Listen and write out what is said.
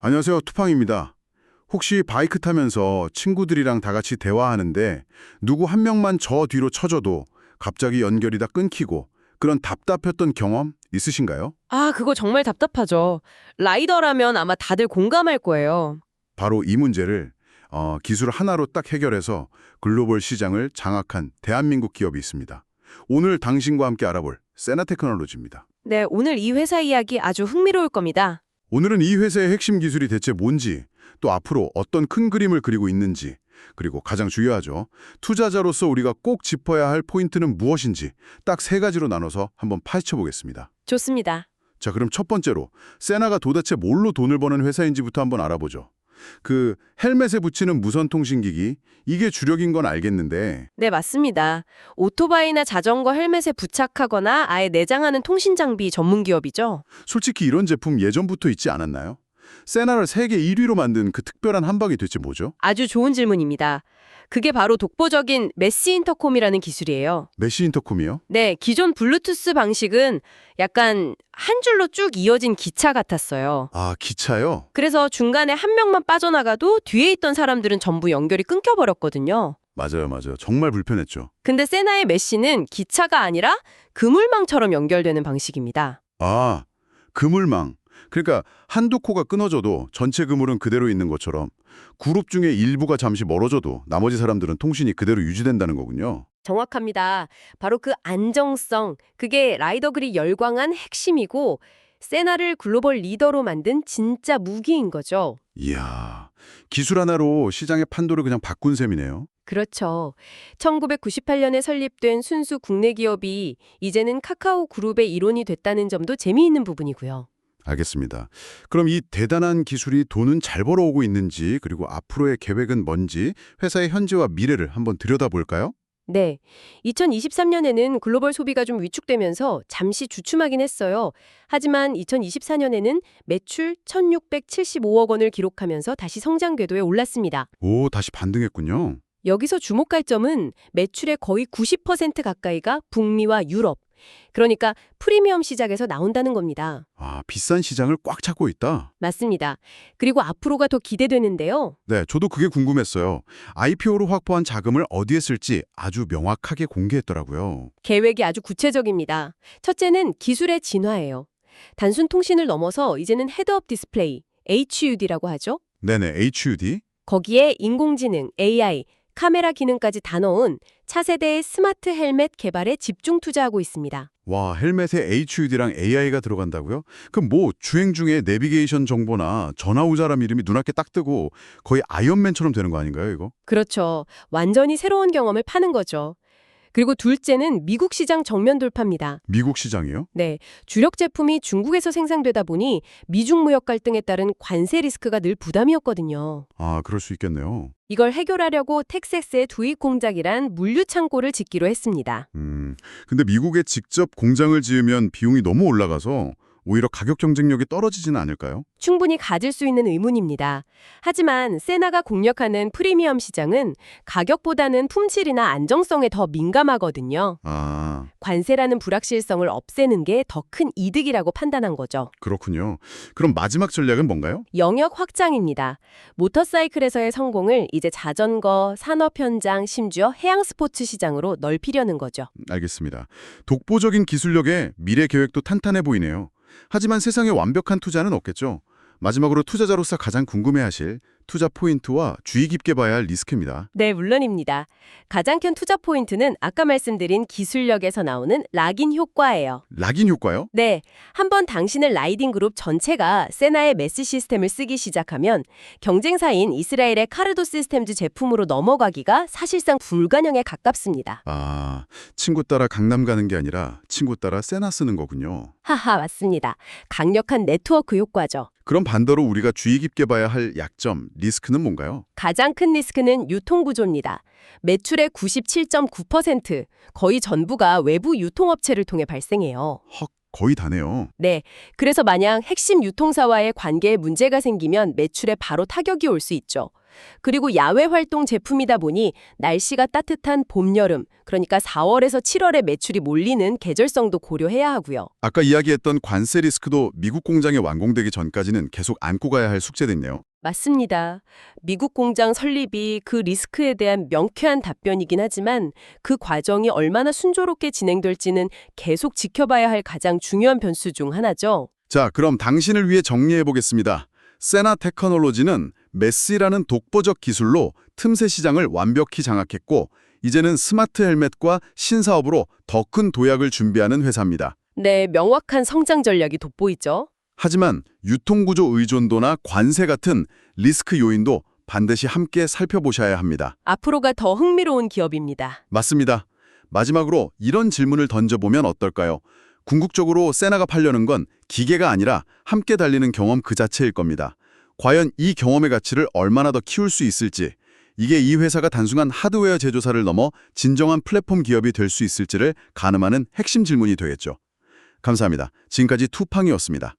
안녕하세요. 투팡입니다. 혹시 바이크 타면서 친구들이랑 다 같이 대화하는데 누구 한 명만 저 뒤로 쳐져도 갑자기 연결이 다 끊기고 그런 답답했던 경험 있으신가요? 아, 그거 정말 답답하죠. 라이더라면 아마 다들 공감할 거예요. 바로 이 문제를 어, 기술 하나로 딱 해결해서 글로벌 시장을 장악한 대한민국 기업이 있습니다. 오늘 당신과 함께 알아볼 세나 테크놀로지입니다. 네, 오늘 이 회사 이야기 아주 흥미로울 겁니다. 오늘은 이 회사의 핵심 기술이 대체 뭔지, 또 앞으로 어떤 큰 그림을 그리고 있는지, 그리고 가장 중요하죠. 투자자로서 우리가 꼭 짚어야 할 포인트는 무엇인지 딱 세 가지로 나눠서 한번 파헤쳐 보겠습니다. 좋습니다. 자, 그럼 첫 번째로 세나가 도대체 뭘로 돈을 버는 회사인지부터 한번 알아보죠. 그 헬멧에 붙이는 무선 통신기기, 이게 주력인 건 알겠는데 네, 맞습니다. 오토바이나 자전거 헬멧에 부착하거나 아예 내장하는 통신 장비 전문 기업이죠. 솔직히 이런 제품 예전부터 있지 않았나요? 세나를 세계 1위로 만든 그 특별한 한방이 대체 뭐죠? 아주 좋은 질문입니다. 그게 바로 독보적인 메시 인터콤이라는 기술이에요. 메시 인터콤이요? 네, 기존 블루투스 방식은 약간 한 줄로 쭉 이어진 기차 같았어요. 아, 기차요? 그래서 중간에 한 명만 빠져나가도 뒤에 있던 사람들은 전부 연결이 끊겨버렸거든요. 맞아요, 맞아요. 정말 불편했죠. 근데 세나의 메시는 기차가 아니라 그물망처럼 연결되는 방식입니다. 아, 그물망. 그러니까 한두 코가 끊어져도 전체 그물은 그대로 있는 것처럼 그룹 중에 일부가 잠시 멀어져도 나머지 사람들은 통신이 그대로 유지된다는 거군요. 정확합니다. 바로 그 안정성, 그게 라이더 그리 열광한 핵심이고 세나를 글로벌 리더로 만든 진짜 무기인 거죠. 이야, 기술 하나로 시장의 판도를 그냥 바꾼 셈이네요. 그렇죠. 1998년에 설립된 순수 국내 기업이 이제는 카카오 그룹의 일원이 됐다는 점도 재미있는 부분이고요. 알겠습니다. 그럼 이 대단한 기술이 돈은 잘 벌어오고 있는지 그리고 앞으로의 계획은 뭔지 회사의 현재와 미래를 한번 들여다볼까요? 네. 2023년에는 글로벌 소비가 좀 위축되면서 잠시 주춤하긴 했어요. 하지만 2024년에는 매출 1,675억 원을 기록하면서 다시 성장 궤도에 올랐습니다. 오, 다시 반등했군요. 여기서 주목할 점은 매출의 거의 90% 가까이가 북미와 유럽, 그러니까 프리미엄 시장에서 나온다는 겁니다. 아, 비싼 시장을 꽉 잡고 있다. 맞습니다. 그리고 앞으로가 더 기대되는데요. 네, 저도 그게 궁금했어요. IPO로 확보한 자금을 어디에 쓸지 아주 명확하게 공개했더라고요. 계획이 아주 구체적입니다. 첫째는 기술의 진화예요. 단순 통신을 넘어서 이제는 헤드업 디스플레이, HUD라고 하죠. 네네, HUD. 거기에 인공지능, AI, 카메라 기능까지 다 넣은 차세대의 스마트 헬멧 개발에 집중 투자하고 있습니다. 와, 헬멧에 HUD랑 AI가 들어간다고요? 그럼 뭐 주행 중에 내비게이션 정보나 전화 우자람 이름이 눈앞에 딱 뜨고 거의 아이언맨처럼 되는 거 아닌가요, 이거? 그렇죠. 완전히 새로운 경험을 파는 거죠. 그리고 둘째는 미국 시장 정면 돌파입니다. 미국 시장이요? 네, 주력 제품이 중국에서 생산되다 보니 미중 무역 갈등에 따른 관세 리스크가 늘 부담이었거든요. 아, 그럴 수 있겠네요. 이걸 해결하려고 텍사스의 두입 공작이란 물류 창고를 짓기로 했습니다. 음, 근데 미국에 직접 공장을 지으면 비용이 너무 올라가서 오히려 가격 경쟁력이 떨어지지는 않을까요? 충분히 가질 수 있는 의문입니다. 하지만 세나가 공략하는 프리미엄 시장은 가격보다는 품질이나 안정성에 더 민감하거든요. 아, 관세라는 불확실성을 없애는 게 더 큰 이득이라고 판단한 거죠. 그렇군요. 그럼 마지막 전략은 뭔가요? 영역 확장입니다. 모터사이클에서의 성공을 이제 자전거, 산업 현장, 심지어 해양 스포츠 시장으로 넓히려는 거죠. 알겠습니다. 독보적인 기술력에 미래 계획도 탄탄해 보이네요. 하지만 세상에 완벽한 투자는 없겠죠. 마지막으로 투자자로서 가장 궁금해하실 투자 포인트와 주의 깊게 봐야 할 리스크입니다. 네, 물론입니다. 가장 큰 투자 포인트는 아까 말씀드린 기술력에서 나오는 락인 효과예요. 락인 효과요? 네, 한번 당신의 라이딩 그룹 전체가 세나의 메시 시스템을 쓰기 시작하면 경쟁사인 이스라엘의 카르도 시스템즈 제품으로 넘어가기가 사실상 불가능에 가깝습니다. 아, 친구 따라 강남 가는 게 아니라 친구 따라 세나 쓰는 거군요. 하하, 맞습니다. 강력한 네트워크 효과죠. 그럼 반대로 우리가 주의 깊게 봐야 할 약점, 리스크는 뭔가요? 가장 큰 리스크는 유통구조입니다. 매출의 97.9%, 거의 전부가 외부 유통업체를 통해 발생해요. 헉, 거의 다네요. 네. 그래서 만약 핵심 유통사와의 관계에 문제가 생기면 매출에 바로 타격이 올 수 있죠. 그리고 야외 활동 제품이다 보니 날씨가 따뜻한 봄, 여름, 그러니까 4월에서 7월에 매출이 몰리는 계절성도 고려해야 하고요. 아까 이야기했던 관세 리스크도 미국 공장이 완공되기 전까지는 계속 안고 가야 할 숙제됐네요. 맞습니다. 미국 공장 설립이 그 리스크에 대한 명쾌한 답변이긴 하지만 그 과정이 얼마나 순조롭게 진행될지는 계속 지켜봐야 할 가장 중요한 변수 중 하나죠. 자, 그럼 당신을 위해 정리해 보겠습니다. 세나 테크놀로지는 메시라는 독보적 기술로 틈새 시장을 완벽히 장악했고 이제는 스마트 헬멧과 신사업으로 더 큰 도약을 준비하는 회사입니다. 네, 명확한 성장 전략이 돋보이죠. 하지만 유통구조 의존도나 관세 같은 리스크 요인도 반드시 함께 살펴보셔야 합니다. 앞으로가 더 흥미로운 기업입니다. 맞습니다. 마지막으로 이런 질문을 던져보면 어떨까요? 궁극적으로 세나가 팔려는 건 기계가 아니라 함께 달리는 경험 그 자체일 겁니다. 과연 이 경험의 가치를 얼마나 더 키울 수 있을지, 이게 이 회사가 단순한 하드웨어 제조사를 넘어 진정한 플랫폼 기업이 될 수 있을지를 가늠하는 핵심 질문이 되겠죠. 감사합니다. 지금까지 투팡이었습니다.